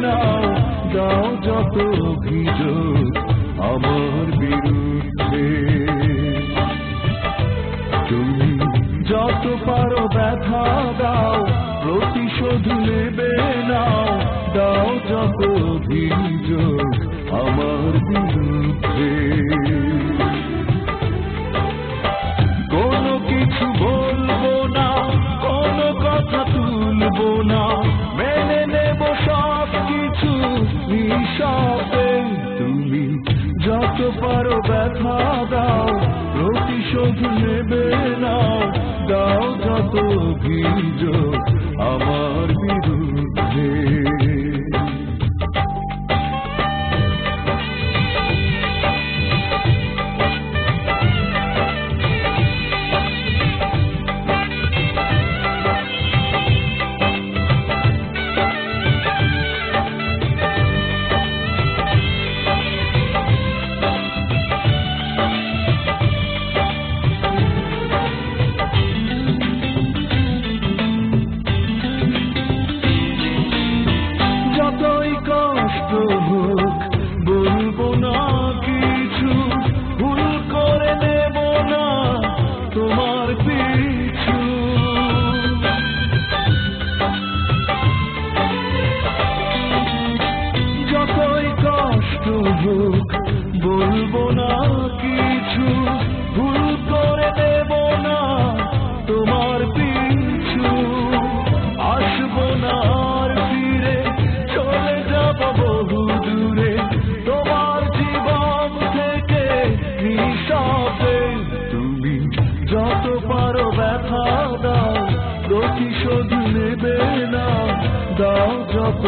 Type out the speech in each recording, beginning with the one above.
নাও, দাও যত অভিযোগ আমার বিরুদ্ধে। তুমি যত পারো ব্যথা দাও, প্রতিশোধ নেবে নাও, দাও যত অভিযোগ আমার বিরুদ্ধে। পারো ব্যথা দাও প্রতিশোধ নেবে নাও দাও যত অভিযোগ না কিছু, ভুল করে নেব না তোমার পিছু। আসব না আর ফিরে, চলে যাব বহু দূরে। তোমার জীবন থেকে নিঃশব্দে তুমি যত পারো ব্যথা দাও প্রতিশোধ নেবে না, দাও যত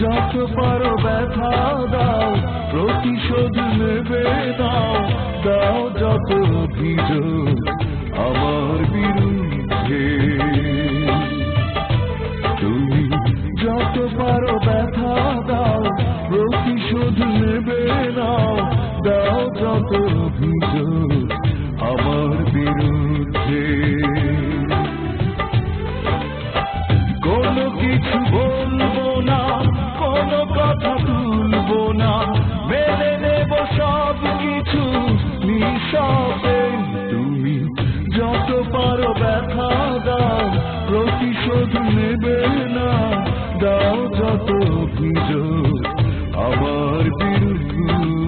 যত পারো ব্যথা দাও, প্রতিশোধ নেবে দাও দাও যত অভিযোগ আমার বিরুদ্ধে। তুমি যত পারো ব্যথা দাও, প্রতিশোধ নেবে নাও, দাও যত অভিযোগ আমার বিরুদ্ধে। কোনো কিছু প্রতিশোধ নেবে না। দাও যত অভিযোগ আমার বিরুদ্ধে।